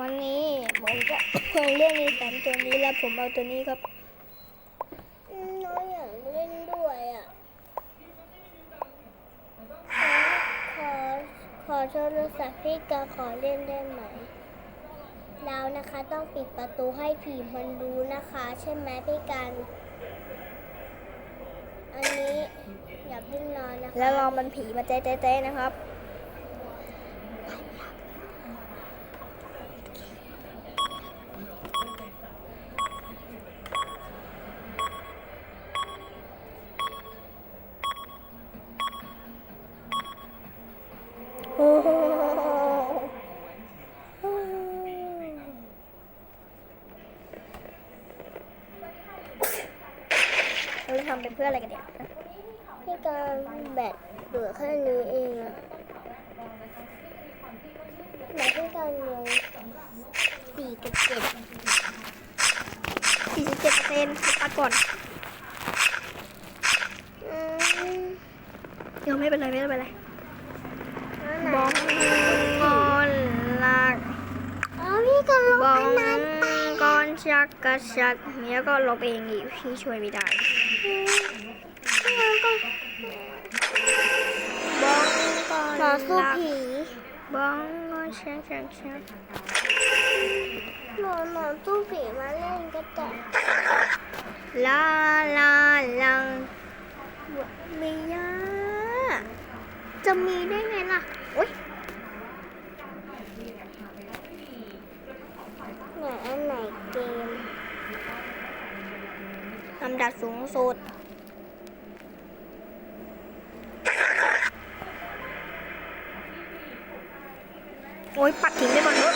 วันนี้ผมจะเพิ่งเล่นในสานตัวนี้แล้วผมเอาตัวนี้ครับน้อยอยากเล่นด้วยอะขอขอโทรศัพท์พี่กาขอเล่นได้ไหมแล้วนะคะต้องปิดประตูให้ผีมันรู้นะคะ ใช่ไหมพี่กันอันนี้อย่าเพิ่งนอนนะะแล้วรอมันผีมาเจ๊ๆนะครับ เราทำเป็นเพื่ออะไรกันเนี่ยพี่การแบตเหลือแค่นี้เองอะแบตที่การลงสี่กับเจ็ดสี่สิบเจ็ดเปอร์เซ็นต์ปัดก่อนเดี๋ไม่เป็นไรไม่เป็นไร บองกอนลักบองกอนชักกระชักเมียก็ลบเองอีกพี่ช่วยไม่ได้บองกอนต่อสู้ผีบองกอนชักชักชักหนูหนูตู้ผีมาเล่นก็แต่ลาลาลังไม่ยาก จะมีได้ไงล่ะโอ๊ยไหนอันไหนเกมลำดับสูงสุดโอ๊ยปัดทิ้งไปก่อน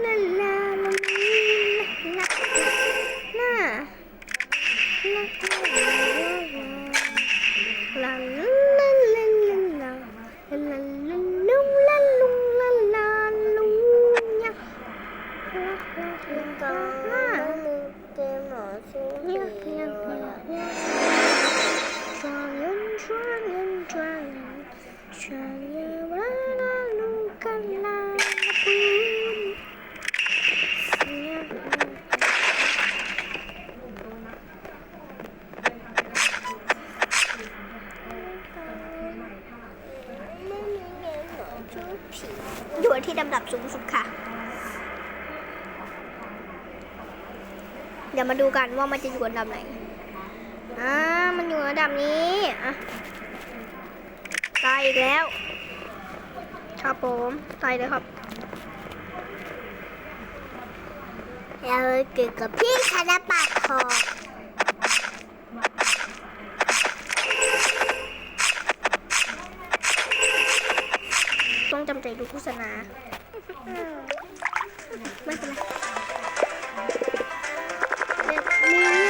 อยู่ที่ลำดับสูงสุดค่ะ เดี๋ยวมาดูกันว่ามันจะอยู่อันดับไหน อ่า มันอยู่อันดับนี้ อะ ตายอีกแล้ว ครับผมตายเลยครับเราเกิดกับพี่ธนบัตรทองต้องจำใจดูโฆษณาไม่เป็นไรแ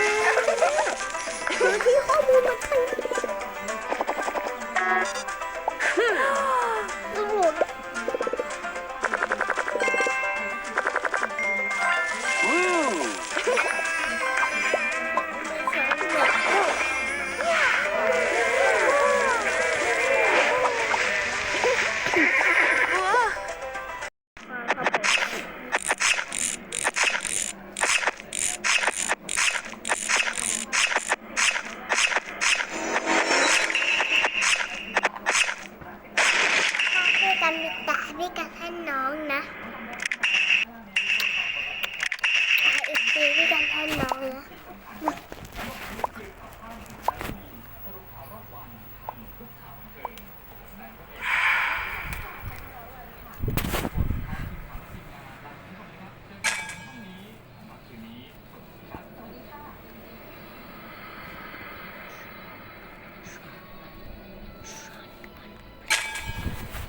ที่การทำน้องนะ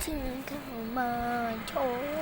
ถึงเธอมาโชว์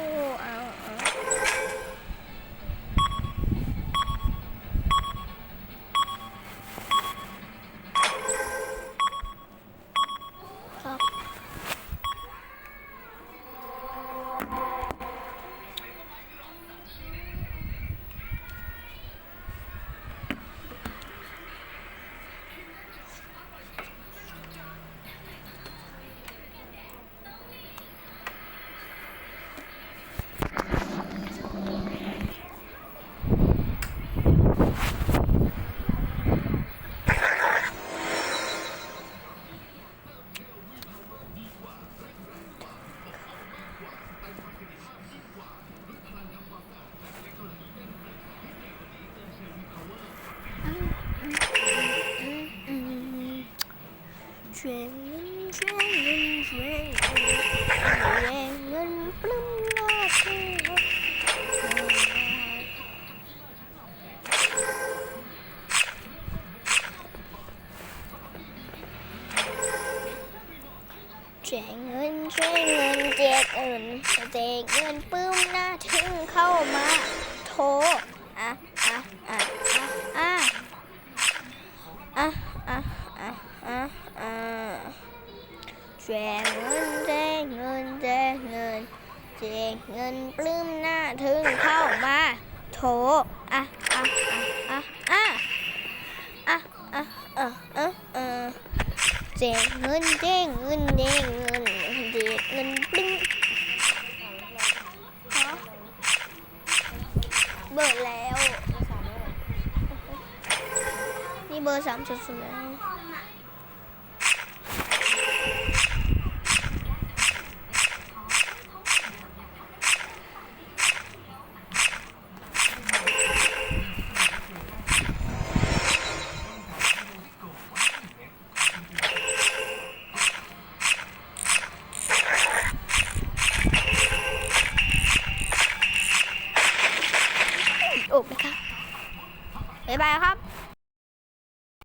วยเงินช่วยเงินแจกเงินแจกเงินปลื้มหน้าถึงเข้ามาโทรอะอะอะอะอะอะอะอะอะแจกเงินแจกเงินแจกเงินแจกเงินปลื้มหน้าถึงเข้ามาโทรอะอะอะอะอะอะอะอะอะแจกเงินแจกเงินแจกเงิน แจกเงินปิ้งฮะเบิดแล้ว นี่เบอร์สามสุดๆแล้ว